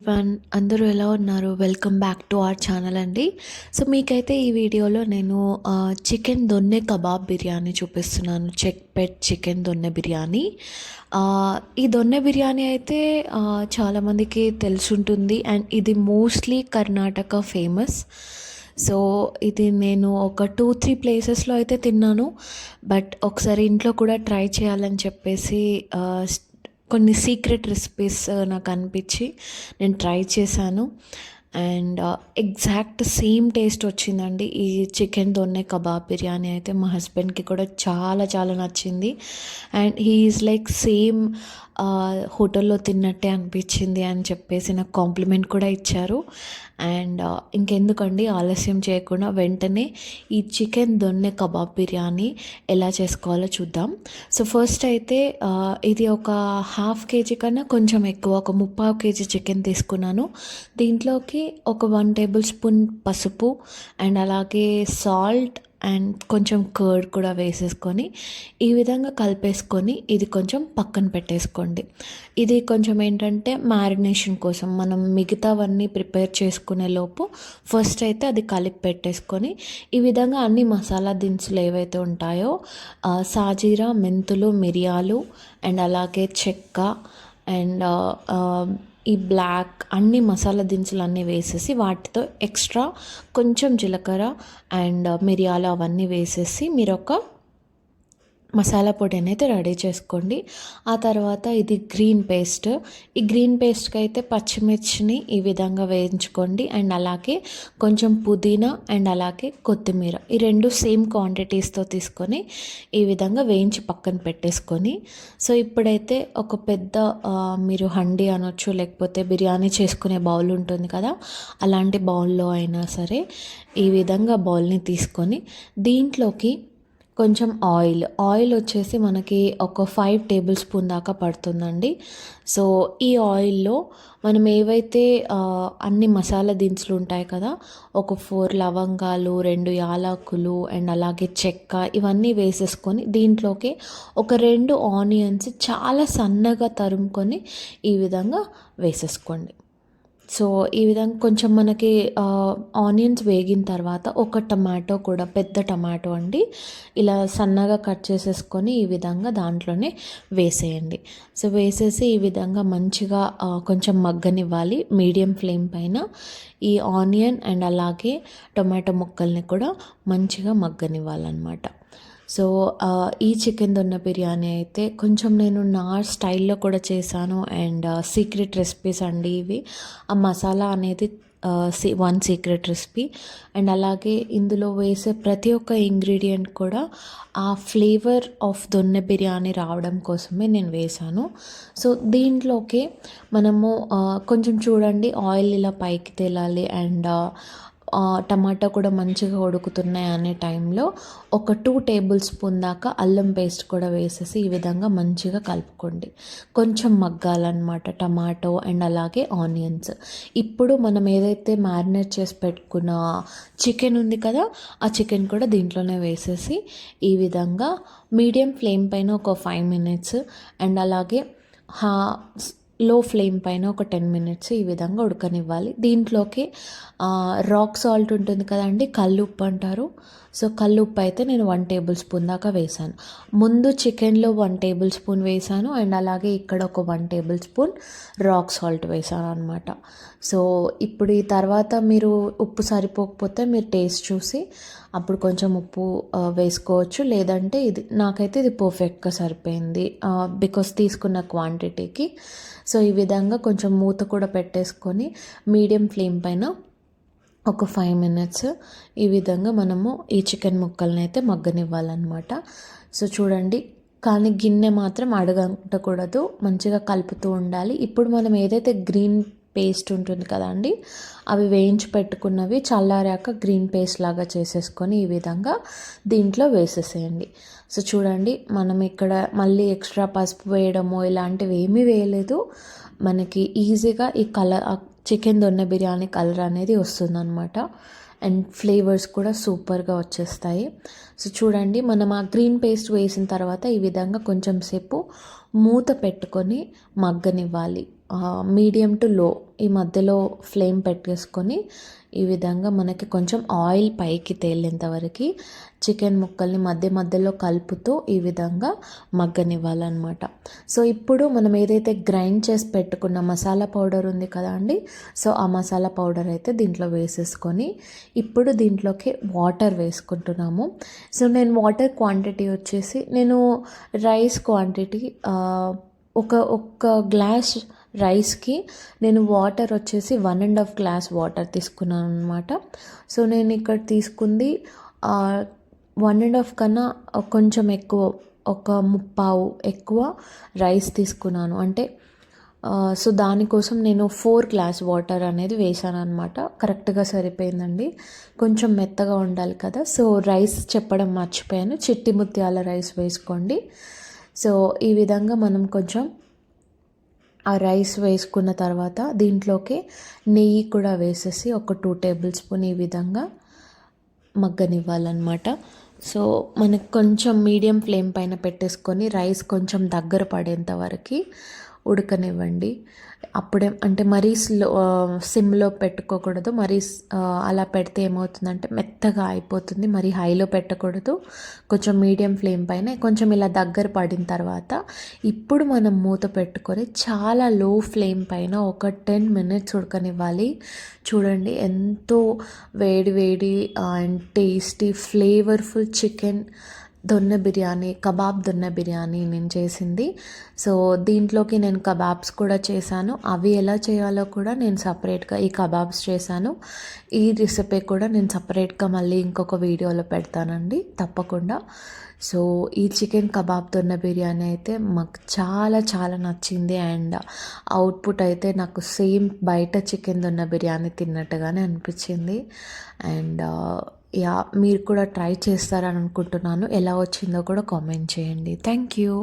One అందరూ ఎలా ఉన్నారు? Welcome back to our channel అండి. సో మీకైతే ఈ వీడియోలో నేను చికెన్ దొన్నె కబాబ్ బిర్యానీ చూపిస్తున్నాను. Chickpet chicken donne biryani. ఈ దొన్నె బిర్యానీ అయితే చాలామందికి తెలుసుంటుంది. అండ్ ఇది మోస్ట్లీ కర్ణాటక ఫేమస్ సో ఇది నేను ఒక టూ త్రీ ప్లేసెస్లో అయితే తిన్నాను. బట్ ఒకసారి ఇంట్లో కూడా ట్రై చేయాలని చెప్పేసి కొన్ని సీక్రెట్ రెసిపీస్ నాకు అనిపించి నేను ట్రై చేశాను. అండ్ ఎగ్జాక్ట్ సేమ్ టేస్ట్ వచ్చిందండి. ఈ చికెన్ దొన్నె కబాబ్ బిర్యానీ అయితే మా హస్బెండ్కి కూడా చాలా చాలా నచ్చింది. అండ్ హీఈస్ లైక్ సేమ్ హోటల్లో తిన్నట్టే అనిపించింది అని చెప్పేసి నాకు కాంప్లిమెంట్ కూడా ఇచ్చారు. అండ్ uh, ఇంకెందుకండి ఆలస్యం చేయకుండా వెంటనే ఈ చికెన్ దొన్నె కబాబ్ బిర్యానీ ఎలా చేసుకోవాలో చూద్దాం. సో ఫస్ట్ అయితే uh, ఇది ఒక హాఫ్ కేజీ కన్నా కొంచెం ఎక్కువ ఒక ముప్పావు కేజీ చికెన్ తీసుకున్నాను. దీంట్లోకి ఒక వన్ టేబుల్ స్పూన్ పసుపు అండ్ అలాగే సాల్ట్ అండ్ కొంచెం కర్డ్ కూడా వేసేసుకొని ఈ విధంగా కలిపేసుకొని ఇది కొంచెం పక్కన పెట్టేసుకోండి. ఇది కొంచెం ఏంటంటే మ్యారినేషన్ కోసం మనం మిగతావన్నీ ప్రిపేర్ చేసుకునే లోపు ఫస్ట్ అయితే అది కలిపి పెట్టేసుకొని ఈ విధంగా అన్ని మసాలా దినుసులు ఏవైతే ఉంటాయో సాజీరా మెంతులు మిరియాలు అండ్ అలాగే చెక్క అండ్ ఈ బ్లాక్ అన్ని మసాలా దినుసులు అన్నీ వేసేసి వాటితో ఎక్స్ట్రా కొంచెం జీలకర్ర అండ్ మిరియాలు అవన్నీ వేసేసి మీరు ఒక మసాలా పొడిని అయితే రెడీ చేసుకోండి. ఆ తర్వాత ఇది గ్రీన్ పేస్ట్. ఈ గ్రీన్ పేస్ట్కి అయితే పచ్చిమిర్చిని ఈ విధంగా వేయించుకోండి. అండ్ అలాగే కొంచెం పుదీనా అండ్ అలాగే కొత్తిమీర. ఈ రెండు సేమ్ క్వాంటిటీస్తో తీసుకొని ఈ విధంగా వేయించి పక్కన పెట్టేసుకొని. సో ఇప్పుడైతే ఒక పెద్ద మీరు హండీ అనొచ్చు లేకపోతే బిర్యానీ చేసుకునే బౌల్ ఉంటుంది కదా అలాంటి బౌల్లో అయినా సరే ఈ విధంగా బౌల్ని తీసుకొని దీంట్లోకి కొంచెం ఆయిల్. ఆయిల్ వచ్చేసి మనకి ఒక ఫైవ్ టేబుల్ స్పూన్ దాకా పడుతుందండి. సో ఈ ఆయిల్లో మనం ఏవైతే అన్ని మసాలా దినుసులు ఉంటాయి కదా ఒక ఫోర్ లవంగాలు రెండు యాలకులు అండ్ అలాగే చెక్క ఇవన్నీ వేసేసుకొని దీంట్లోకి ఒక రెండు ఆనియన్స్ చాలా సన్నగా తరుముకొని ఈ విధంగా వేసేసుకోండి. సో ఈ విధంగా కొంచెం మనకి ఆనియన్స్ వేగిన తర్వాత ఒక టమాటో కూడా పెద్ద టమాటో అండి ఇలా సన్నగా కట్ చేసేసుకొని ఈ విధంగా దాంట్లోనే వేసేయండి. సో వేసేసి ఈ విధంగా మంచిగా కొంచెం మగ్గనివ్వాలి మీడియం ఫ్లేమ్ పైన. ఈ ఆనియన్ అండ్ అలాగే టొమాటో ముక్కల్ని కూడా మంచిగా మగ్గనివ్వాలన్నమాట. సో ఈ చికెన్ దొన్న బిర్యానీ అయితే కొంచెం నేను నా స్టైల్లో కూడా చేశాను అండ్ సీక్రెట్ రెసిపీస్ అండి ఇవి. ఆ మసాలా అనేది వన్ సీక్రెట్ రెసిపీ అండ్ అలాగే ఇందులో వేసే ప్రతి ఒక్క ఇంగ్రీడియంట్ కూడా ఆ ఫ్లేవర్ ఆఫ్ దొన్నె బిర్యానీ రావడం కోసమే నేను వేశాను. సో దీంట్లోకి మనము కొంచెం చూడండి ఆయిల్ ఇలా పైకి తేలాలి అండ్ టమాటా కూడా మంచిగా ఉడుకుతున్నాయి అనే టైంలో ఒక టూ టేబుల్ స్పూన్ దాకా అల్లం పేస్ట్ కూడా వేసేసి ఈ విధంగా మంచిగా కలుపుకోండి. కొంచెం మగ్గాలన్నమాట టమాటో అండ్ అలాగే ఆనియన్స్. ఇప్పుడు మనం ఏదైతే మ్యారినేట్ చేసి పెట్టుకున్న చికెన్ ఉంది కదా ఆ చికెన్ కూడా దీంట్లోనే వేసేసి ఈ విధంగా మీడియం ఫ్లేమ్ పైన ఒక ఫైవ్ మినిట్స్ అండ్ అలాగే హా లో ఫ్లేమ్ పైన ఒక టెన్ మినిట్స్ ఈ విధంగా ఉడకనివ్వాలి. దీంట్లోకి రాక్ సాల్ట్ ఉంటుంది కదండి కళ్ళు ఉప్పు అంటారు. సో కళ్ళు ఉప్పు అయితే నేను వన్ టేబుల్ స్పూన్ దాకా వేసాను ముందు చికెన్లో వన్ టేబుల్ స్పూన్ వేసాను అండ్ అలాగే ఇక్కడ ఒక one tablespoon rock salt వేసాను అనమాట సో ఇప్పుడు ఈ తర్వాత మీరు ఉప్పు సరిపోకపోతే మీరు టేస్ట్ చూసి అప్పుడు కొంచెం ఉప్పు వేసుకోవచ్చు. లేదంటే ఇది నాకైతే ఇది పర్ఫెక్ట్గా సరిపోయింది బికాస్ తీసుకున్న క్వాంటిటీకి. సో ఈ విధంగా కొంచెం మూత కూడా పెట్టేసుకొని మీడియం ఫ్లేమ్ పైన ఒక ఫైవ్ మినిట్స్ ఈ విధంగా మనము ఈ చికెన్ ముక్కల్ని అయితే మగ్గనివ్వాలన్నమాట. సో చూడండి కానీ గిన్నె మాత్రం అడగంటకూడదు మంచిగా కలుపుతూ ఉండాలి. ఇప్పుడు మనం ఏదైతే గ్రీన్ పేస్ట్ ఉంటుంది కదండి అవి వేయించి పెట్టుకున్నవి చల్లారాక గ్రీన్ పేస్ట్ లాగా చేసేసుకొని ఈ విధంగా దీంట్లో వేసేసేయండి. సో చూడండి మనం ఇక్కడ మళ్ళీ ఎక్స్ట్రా పసుపు వేయడము ఇలాంటివి ఏమీ వేయలేదు. మనకి ఈజీగా ఈ colour chicken donne biryani colour అనేది వస్తుందన్నమాట. అండ్ ఫ్లేవర్స్ కూడా సూపర్గా వచ్చేస్తాయి. సో చూడండి మనం ఆ గ్రీన్ పేస్ట్ వేసిన తర్వాత ఈ విధంగా కొంచెం సేపు మూత పెట్టుకొని మగ్గనివ్వాలి. మీడియం టు లో ఈ మధ్యలో ఫ్లేమ్ పెట్టేసుకొని ఈ విధంగా మనకి కొంచెం ఆయిల్ పైకి తేలేంత వరకు చికెన్ ముక్కల్ని మధ్య మధ్యలో కలుపుతూ ఈ విధంగా మగ్గనివ్వాలన్నమాట. సో ఇప్పుడు మనం ఏదైతే గ్రైండ్ చేసి పెట్టుకున్న మసాలా పౌడర్ ఉంది కదా అండి సో ఆ మసాలా పౌడర్ అయితే దీంట్లో వేసేసుకొని ఇప్పుడు దీంట్లోకి వాటర్ వేసుకుంటున్నాము. సో నేను వాటర్ క్వాంటిటీ వచ్చేసి నేను రైస్ క్వాంటిటీ ఒక ఒక్క గ్లాస్ రైస్కి నేను వాటర్ వచ్చేసి one and half glass water తీసుకున్నాను అనమాట సో నేను ఇక్కడ తీసుకుంది వన్ అండ్ హాఫ్ కన్నా కొంచెం ఎక్కువ ఒక ముప్పావు ఎక్కువ రైస్ తీసుకున్నాను. అంటే సో దానికోసం నేను ఫోర్ గ్లాస్ వాటర్ అనేది వేసాను అనమాట కరెక్ట్గా సరిపోయిందండి. కొంచెం మెత్తగా ఉండాలి కదా. సో రైస్ చెప్పడం మర్చిపోయాను. చిట్టి ముత్యాల రైస్ వేసుకోండి. సో ఈ విధంగా మనం కొంచెం ఆ రైస్ వేసుకున్న తర్వాత దీంట్లోకి నెయ్యి కూడా వేసేసి ఒక టూ టేబుల్ స్పూన్ ఈ విధంగా మగ్గనివ్వాలన్నమాట. సో మనకు కొంచెం మీడియం ఫ్లేమ్ పైన పెట్టేసుకొని రైస్ కొంచెం దగ్గర పడేంత వరకు ఉడకనివ్వండి. అప్పుడే అంటే మరీ స్లో సిమ్లో పెట్టుకోకూడదు. మరీ అలా పెడితే ఏమవుతుందంటే మెత్తగా అయిపోతుంది. మరీ హైలో పెట్టకూడదు. కొంచెం మీడియం ఫ్లేమ్ పైన కొంచెం ఇలా దగ్గర పడిన తర్వాత ఇప్పుడు మనం మూత పెట్టుకొని చాలా లో ఫ్లేమ్ పైన ఒక టెన్ మినిట్స్ ఉడకనివ్వాలి. చూడండి ఎంతో వేడి వేడి and tasty flavourful chicken donne biryani kebab donne biryani నేను చేసింది. సో దీంట్లోకి నేను కబాబ్స్ కూడా చేశాను. అవి ఎలా చేయాలో కూడా నేను సపరేట్గా ఈ కబాబ్స్ చేశాను. ఈ రెసిపీ కూడా నేను సపరేట్గా మళ్ళీ ఇంకొక వీడియోలో పెడతానండి తప్పకుండా. సో ఈ చికెన్ కబాబ్ దొన్న బిర్యానీ అయితే మాకు చాలా చాలా నచ్చింది. అండ్ అవుట్పుట్ అయితే నాకు సేమ్ బయట చికెన్ దొన్న బిర్యానీ తిన్నట్టుగానే అనిపించింది. అండ్ యా మీరు కూడా ట్రై చేస్తారని అనుకుంటున్నాను. ఎలా వచ్చిందో కూడా కామెంట్ చేయండి. Thank you